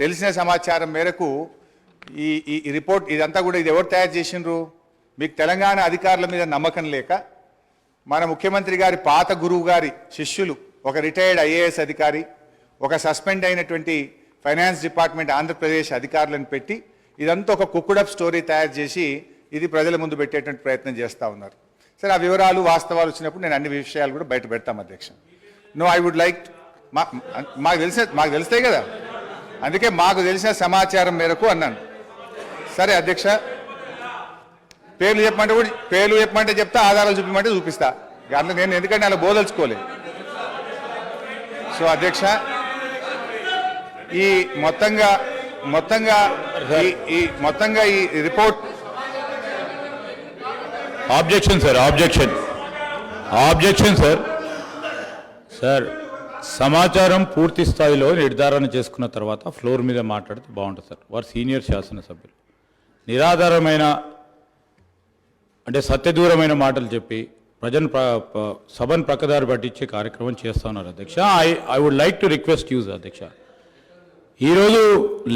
తెలిసిన సమాచారం మేరకు ఈ ఈ రిపోర్ట్ ఇదంతా కూడా ఇది ఎవరు తయారు చేసిండ్రు? మీకు తెలంగాణ అధికారుల మీద నమ్మకం లేక మన ముఖ్యమంత్రి గారి పాత గురువు గారి శిష్యులు ఒక రిటైర్డ్ ఐఏఎస్ అధికారి ఒక సస్పెండ్ అయినటువంటి ఫైనాన్స్ డిపార్ట్మెంట్ ఆంధ్రప్రదేశ్ అధికారులను పెట్టి ఇదంతా ఒక కుక్కుడప్ స్టోరీ తయారు చేసి ఇది ప్రజల ముందు పెట్టేటువంటి ప్రయత్నం చేస్తూ ఉన్నారు. సరే ఆ వివరాలు వాస్తవాలు వచ్చినప్పుడు నేను అన్ని విషయాలు కూడా బయట పెడతాం అధ్యక్ష. నో ఐ వుడ్ లైక్ మా మాకు తెలిసే మాకు తెలుస్తాయి కదా? అందుకే మాకు తెలిసిన సమాచారం మేరకు అన్నాను. సరే అధ్యక్ష పేర్లు చెప్పమంటే కూడా పేర్లు చెప్పమంటే చెప్తా ఆధారాలు చూపించమంటే చూపిస్తా. అందులో నేను ఎందుకంటే అలా బోదలుచుకోలేదు సో అధ్యక్ష ఈ మొత్తంగా మొత్తంగా ఈ- ఈ మొత్తంగా ఈ report objection sir objection objection sir sir సమాచారం పూర్తి స్థాయిలో నిర్ధారణ చేసుకున్న తర్వాత ఫ్లోర్ మీద మాట్లాడితే బాగుంటుంది సార్. వారు సీనియర్ శాసనసభ్యులు. నిరాధారమైన అంటే సత్యదూరమైన మాటలు చెప్పి ప్రజను సభను ప్రక్కదారి పట్టించే కార్యక్రమం చేస్తా ఉన్నారు అధ్యక్ష. I I would like to request use అధ్యక్ష. ఈరోజు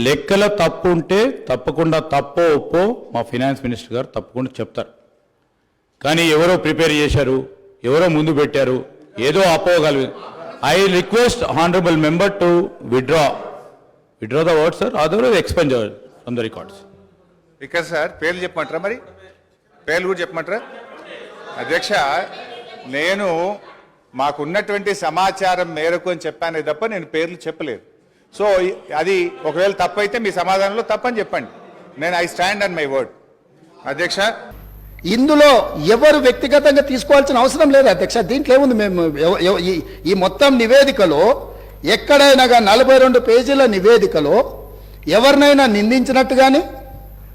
లెక్కల తప్పు ఉంటే తప్పకుండా తప్పో ఒప్పో మా ఫినాన్స్ మినిస్టర్ గారు తప్పకుండా చెప్తారు. కానీ ఎవరో ప్రిపేర్ చేశారు ఎవరో ముందు పెట్టారు ఏదో అపోగలదు I request honourable member to withdraw withdraw the word sir other expunge from the records ఇక్కడ సార్ పేర్లు చెప్పమంటారా మరి? పేర్లు కూడా చెప్పమంటారా? అధ్యక్ష నేను మాకున్నటువంటి సమాచారం మేరకు అని చెప్పానే తప్ప నేను పేర్లు చెప్పలేదు. సో అది ఒకవేళ తప్పైతే మీ సమాధానంలో తప్పని చెప్పండి. నేను I stand on my word అధ్యక్ష ఇందులో ఎవరు వ్యక్తిగతంగా తీసుకోవాల్సిన అవసరం లేదు అధ్యక్ష. దీంట్లో ఏముంది మేము ఈ- ఈ మొత్తం నివేదికలో ఎక్కడైనా నలభై రెండు పేజీల నివేదికలో ఎవరినైనా నిందించినట్టు కానీ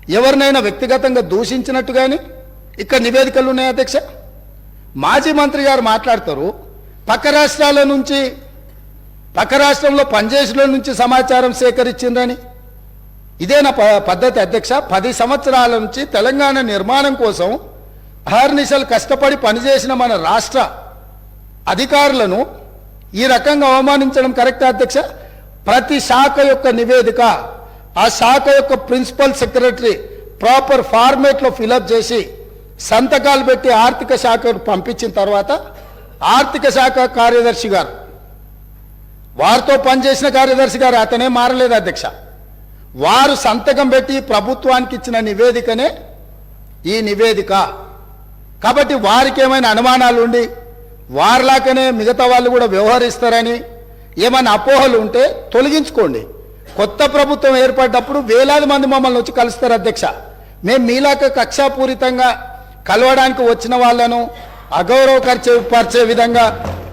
ఎవరినైనా వ్యక్తిగతంగా దూషించినట్టు కానీ ఇక్కడ నివేదికలు ఉన్నాయి అధ్యక్ష? మాజీ మంత్రి గారు మాట్లాడతారు పక్క రాష్ట్రాల నుంచి పక్క రాష్ట్రంలో పనిచేసిన నుంచి సమాచారం సేకరించిందని ఇదేనా ప- పద్ధతి అధ్యక్ష. పది సంవత్సరాల నుంచి తెలంగాణ నిర్మాణం కోసం అహర్నిశలు కష్టపడి పనిచేసిన మన రాష్ట్ర అధికారులను ఈ రకంగా అవమానించడం కరెక్ట్ అధ్యక్ష? ప్రతి శాఖ యొక్క నివేదిక ఆ శాఖ యొక్క ప్రిన్సిపల్ సెక్రటరీ ప్రాపర్ ఫార్మేట్లో ఫిలప్ చేసి సంతకాలు పెట్టి ఆర్థిక శాఖకు పంపించిన తర్వాత ఆర్థిక శాఖ కార్యదర్శి గారు వారితో పనిచేసిన కార్యదర్శి గారు అతనే మారలేదు అధ్యక్ష. వారు సంతకం పెట్టి ప్రభుత్వానికి ఇచ్చిన నివేదికనే ఈ నివేదిక. కాబట్టి వారికి ఏమైనా అనుమానాలు ఉండి వారిలాగానే మిగతా వాళ్ళు కూడా వ్యవహరిస్తారని ఏమైనా అపోహలు ఉంటే తొలగించుకోండి. కొత్త ప్రభుత్వం ఏర్పడ్డప్పుడు వేలాది మంది మమ్మల్ని వచ్చి కలుస్తారు అధ్యక్ష. మేము మీలాక కక్షాపూరితంగా కలవడానికి వచ్చిన వాళ్ళను అగౌరవపరిచే పరిచే విధంగా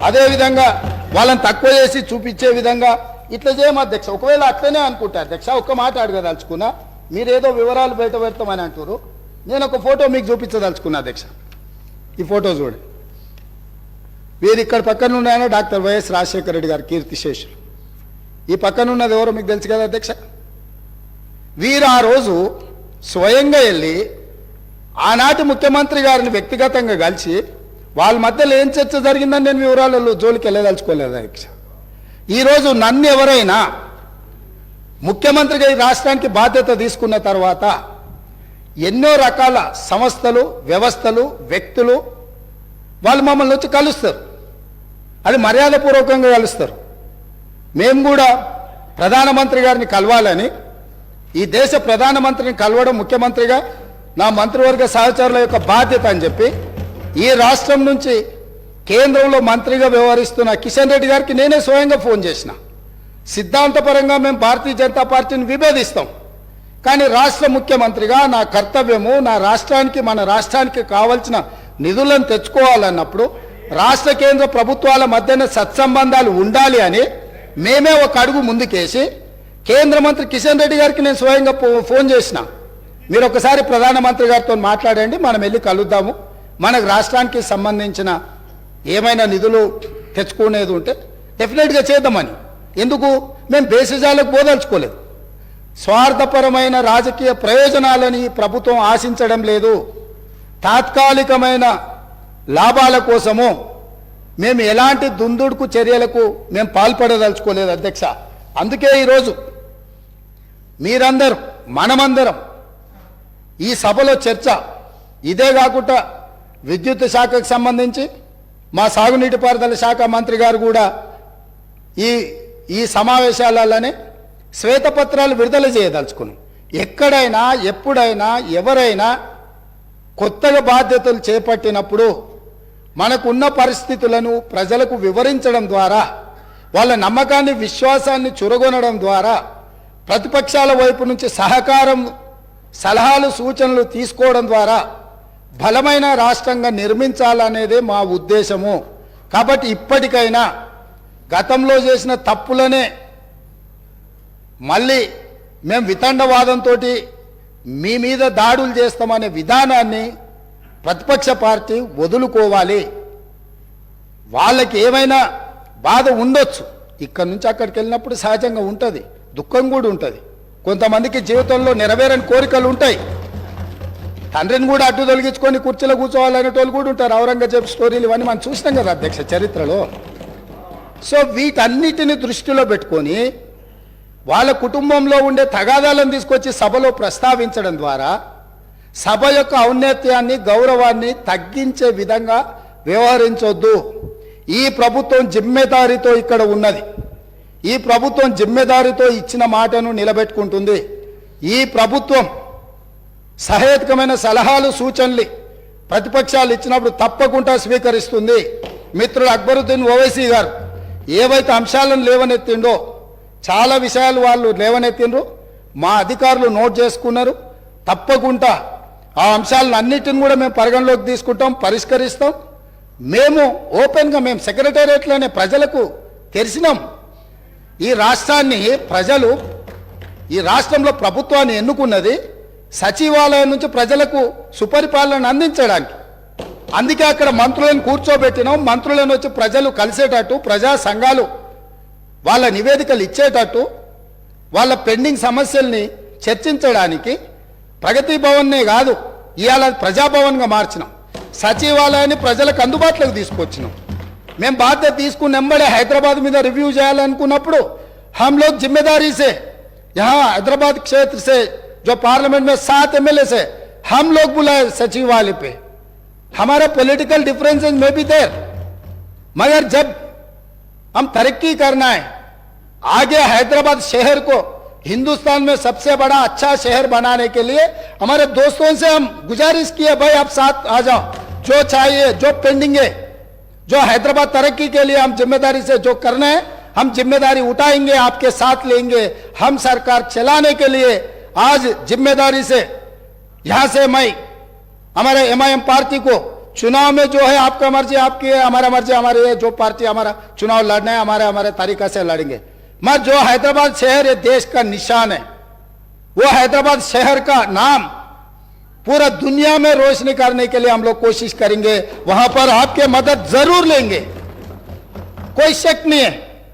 అదేవిధంగా వాళ్ళని తక్కువ చేసి చూపించే విధంగా ఇట్లా చేయము అధ్యక్ష. ఒకవేళ అట్లనే అనుకుంటా అధ్యక్ష ఒక్క మాట అడగదలుచుకున్నా మీరేదో వివరాలు బయట పెడతామని అంటారు నేను ఒక ఫోటో మీకు చూపించదలుచుకున్నా అధ్యక్ష. ఈ ఫోటో చూడండి వీరు ఇక్కడ పక్కన ఉన్నాయన డాక్టర్ వైఎస్ రాజశేఖర రెడ్డి గారు కీర్తిశేషులు ఈ పక్కన ఉన్నది ఎవరో మీకు తెలుసు కదా అధ్యక్ష? వీరు ఆ రోజు స్వయంగా వెళ్ళి ఆనాటి ముఖ్యమంత్రి గారిని వ్యక్తిగతంగా కలిసి వాళ్ళ మధ్యలో ఏం చర్చ జరిగిందని నేను వివరాలలో జోలికి వెళ్ళదలుచుకోలేదు అధ్యక్ష. ఈరోజు నన్ను ఎవరైనా ముఖ్యమంత్రిగా ఈ రాష్ట్రానికి బాధ్యత తీసుకున్న తర్వాత ఎన్నో రకాల సంస్థలు వ్యవస్థలు వ్యక్తులు వాళ్ళు మమ్మల్ని వచ్చి కలుస్తారు. అది మర్యాదపూర్వకంగా కలుస్తారు. మేము కూడా ప్రధానమంత్రి గారిని కలవాలని ఈ దేశ ప్రధానమంత్రిని కలవడం ముఖ్యమంత్రిగా నా మంత్రివర్గ సహచరుల యొక్క బాధ్యత అని చెప్పి ఈ రాష్ట్రం నుంచి కేంద్రంలో మంత్రిగా వ్యవహరిస్తున్న కిషన్ రెడ్డి గారికి నేనే స్వయంగా ఫోన్ చేసిన. సిద్ధాంతపరంగా మేము భారతీయ జనతా పార్టీని విభేదిస్తాం. కానీ రాష్ట్ర ముఖ్యమంత్రిగా నా కర్తవ్యము నా రాష్ట్రానికి మన రాష్ట్రానికి కావలసిన నిధులను తెచ్చుకోవాలన్నప్పుడు రాష్ట్ర కేంద్ర ప్రభుత్వాల మధ్యన సత్సంబంధాలు ఉండాలి అని మేమే ఒక అడుగు ముందుకేసి కేంద్ర మంత్రి కిషన్ రెడ్డి గారికి నేను స్వయంగా ఫో- ఫోన్ చేసిన. మీరు ఒకసారి ప్రధానమంత్రి గారితో మాట్లాడండి మనం వెళ్ళి కలుద్దాము. మనకు రాష్ట్రానికి సంబంధించిన ఏమైనా నిధులు తెచ్చుకునేది ఉంటే డెఫినెట్గా చేద్దామని. ఎందుకు? మేము బేసిజాలకు పోదలుచుకోలేదు. స్వార్థపరమైన రాజకీయ ప్రయోజనాలని ప్రభుత్వం ఆశించడం లేదు. తాత్కాలికమైన లాభాల కోసము మేము ఎలాంటి దుందుడుకు చర్యలకు మేము పాల్పడదలుచుకోలేదు అధ్యక్ష. అందుకే ఈరోజు మీరందరూ మనమందరం ఈ సభలో చర్చ. ఇదే కాకుండా విద్యుత్ శాఖకు సంబంధించి మా సాగునీటిపారుదల శాఖ మంత్రి గారు కూడా ఈ ఈ సమావేశాలలోనే శ్వేతపత్రాలు విడుదల చేయదలుచుకున్నాం ఎక్కడైనా ఎప్పుడైనా ఎవరైనా కొత్తగా బాధ్యతలు చేపట్టినప్పుడు మనకున్న పరిస్థితులను ప్రజలకు వివరించడం ద్వారా వాళ్ళ నమ్మకాన్ని విశ్వాసాన్ని చురగొనడం ద్వారా ప్రతిపక్షాల వైపు నుంచి సహకారం సలహాలు సూచనలు తీసుకోవడం ద్వారా బలమైన రాష్ట్రంగా నిర్మించాలనేదే మా ఉద్దేశము. కాబట్టి ఇప్పటికైనా గతంలో చేసిన తప్పులనే మళ్ళీ మేము వితండవాదంతో మీ మీద దాడులు చేస్తామనే విధానాన్ని ప్రతిపక్ష పార్టీ వదులుకోవాలి. వాళ్ళకి ఏమైనా బాధ ఉండొచ్చు. ఇక్కడ నుంచి అక్కడికి వెళ్ళినప్పుడు సహజంగా ఉంటుంది. దుఃఖం కూడా ఉంటుంది. కొంతమందికి జీవితంలో నెరవేరని కోరికలు ఉంటాయి. తండ్రిని కూడా అడ్డు తొలగించుకొని కుర్చీలో కూర్చోవాలనేటోళ్ళు కూడా ఉంటారు. ఔరంగజేబ్ స్టోరీలు ఇవన్నీ మనం చూసినాం కదా అధ్యక్ష చరిత్రలో. సో వీటన్నిటిని దృష్టిలో పెట్టుకొని వాళ్ళ కుటుంబంలో ఉండే తగాదాలను తీసుకొచ్చి సభలో ప్రస్తావించడం ద్వారా సభ యొక్క ఔన్నత్యాన్ని గౌరవాన్ని తగ్గించే విధంగా వ్యవహరించొద్దు. ఈ ప్రభుత్వం జిమ్మెదారితో ఇక్కడ ఉన్నది. ఈ ప్రభుత్వం జిమ్మెదారితో ఇచ్చిన మాటను నిలబెట్టుకుంటుంది. ఈ ప్రభుత్వం సహేతుకమైన సలహాలు సూచనలు ప్రతిపక్షాలు ఇచ్చినప్పుడు తప్పకుండా స్వీకరిస్తుంది. మిత్రుడు అక్బరుద్దీన్ ఓవైసీ గారు ఏవైతే అంశాలను లేవనెత్తిండో చాలా విషయాలు వాళ్ళు లేవనెత్తిండ్రు. మా అధికారులు నోట్ చేసుకున్నారు. తప్పకుండా ఆ అంశాలను అన్నిటిని కూడా మేము పరిగణలోకి తీసుకుంటాం పరిష్కరిస్తాం. మేము ఓపెన్గా మేము సెక్రటేరియట్లోనే ప్రజలకు తెలిసినాం. ఈ రాష్ట్రాన్ని ప్రజలు ఈ రాష్ట్రంలో ప్రభుత్వాన్ని ఎన్నుకున్నది సచివాలయం నుంచి ప్రజలకు సుపరిపాలన అందించడానికి. అందుకే అక్కడ మంత్రులను కూర్చోబెట్టినాం. మంత్రులను వచ్చి ప్రజలు కలిసేటట్టు ప్రజా సంఘాలు వాళ్ళ నివేదికలు ఇచ్చేటట్టు వాళ్ళ పెండింగ్ సమస్యల్ని చర్చించడానికి ప్రగతి భవన్నే కాదు ఇవాళ ప్రజాభవన్గా మార్చినాం. సచివాలయాన్ని ప్రజలకు అందుబాటులోకి తీసుకొచ్చినాం. మేము బాధ్యత తీసుకున్నెంబడే హైదరాబాద్ మీద రివ్యూ చేయాలనుకున్నప్పుడు హంలో జిమ్మెదారీసే యహా హైదరాబాద్ క్షేత్రసే जो पार्लियामेंट में सात एमएलए से हम लोग बुलाए सचिवालय पे। हमारे पॉलिटिकल डिफरेंसेस में भी देर। मगर जब हम तरक्की करना है, आगे हैदराबाद शहर को हिंदुस्तान में सबसे बड़ा अच्छा शहर बनाने के लिए हमारे दोस्तों से हम गुजारिश किए भाई आप साथ आ जाओ। जो चाहिए, जो पेंडिंग है, जो हैदराबाद तरक्की के लिए हम ज़िम्मेदारी से जो करना है, हम ज़िम्मेदारी उठाएँगे, आपके साथ लेंगे। हम सरकार चलाने के लिए आज ज़िम्मेदारी से, यहाँ से मैं, हमारे एमआईएम पार्टी को चुनाव में जो है आपका मर्ज़ी, आपकी है, हमारा मर्ज़ी, हमारी है, जो पार्टी हमारा चुनाव लड़ना है, हमारे हमारे तरीका से लड़ेंगे। मैं जो हैदराबाद शहर ये देश का निशान है, वो हैदराबाद शहर का नाम पूरा दुनिया में रोशनी करने के लिए हम लोग कोशिश करेंगे। वहाँ पर आपके मदद ज़रूर लेंगे। कोई शक नहीं है,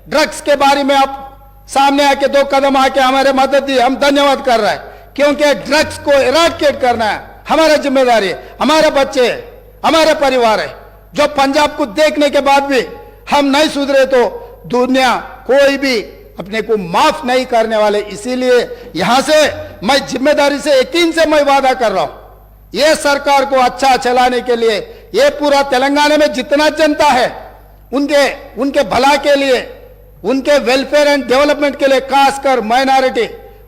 ड्रग्स के बारे में आप सामने आके दो कदम आके हमारे मदद दी, हम धन्यवाद कर रहे हैं। क्योंकि ड्रग्स को इराडिकेट करना है। हमारा ज़िम्मेदारी है, हमारे बच्चे हैं, हमारे परिवार है। जो पंजाब को देखने के बाद भी हम नहीं सुधरे तो दुनिया कोई भी अपने को माफ़ नहीं करने वाले। इसीलिए यहाँ से मैं ज़िम्मेदारी से यकीन से मैं वादा कर रहा हूँ। ये सरकार को अच्छा चलाने के लिए, ये पूरा तेलंगाना में जितना जनता है, उनके उनके भला के लिए उनके वेलफेयर एंड डेवलपमेंट के लिए खासकर माइनॉरिटी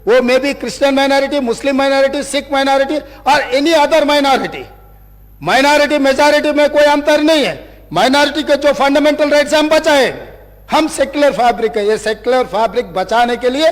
वो may be Christian minority Muslim minority Sikh minority और any other minority minority majority में कोई अंतर नहीं है। माइनॉरिटी के जो फंडामेंटल राइट्स हम बचाए। हम सेक्युलर फैब्रिक है। ये सेक्युलर फैब्रिक बचाने के लिए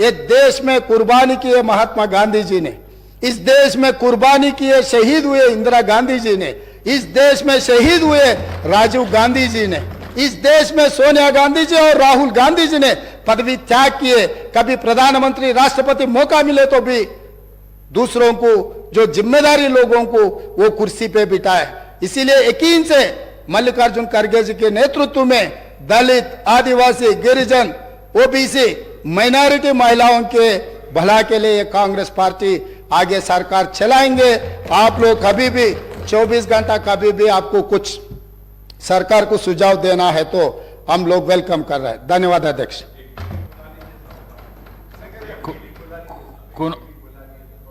ये देश में कुर्बानी की है महात्मा गांधी जी ने। इस देश में कुर्बानी की है शहीद हुए इंदिरा गांधी जी ने। इस देश में शहीद हुए राजीव गांधी जी ने। इस देश में सोनिया गांधी जी और राहुल गांधी जी ने पदवी त्याग किए। कभी प्रधानमंत्री, राष्ट्रपति मौका मिले तो भी दूसरों को, जो ज़िम्मेदारी लोगों को, वो कुर्सी पे बिठाए। इसीलिए यकीन से मल्लिकार्जुन खड़गे जी के नेतृत्व में दलित, आदिवासी, गिरिजन, ओबीसी, माइनॉरिटी महिलाओं के भला के लिए कांग्रेस पार्टी आगे सरकार चलाएँगे। आप लोग कभी भी 24 घंटा कभी भी आपको कुछ सरकार को सुझाव देना है तो हम लोग वेलकम कर रहे हैं। धन्यवाद अध्यक्ष।